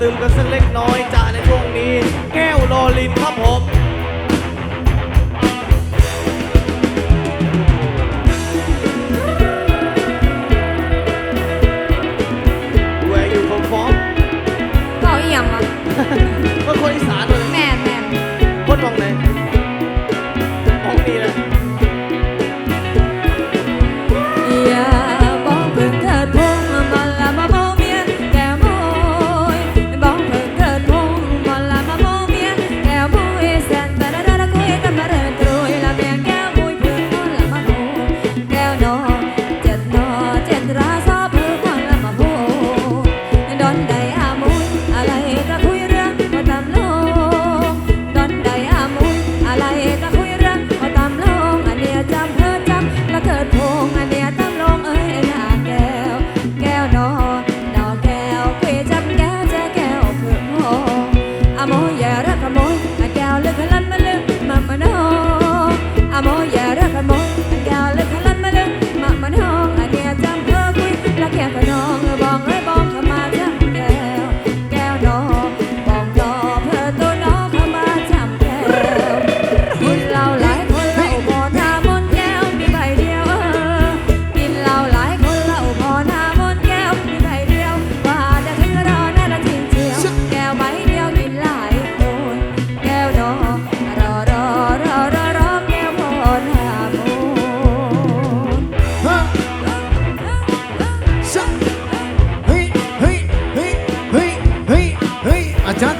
ตึมกันสักเล็กน้อยจ้าในช่วงนี้ แก้วโลลินพ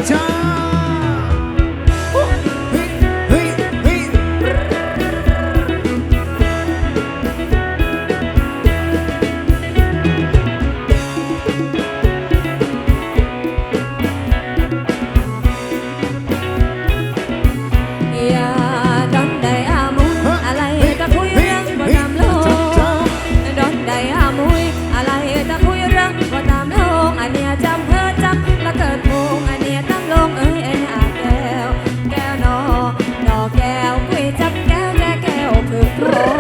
time. Oh.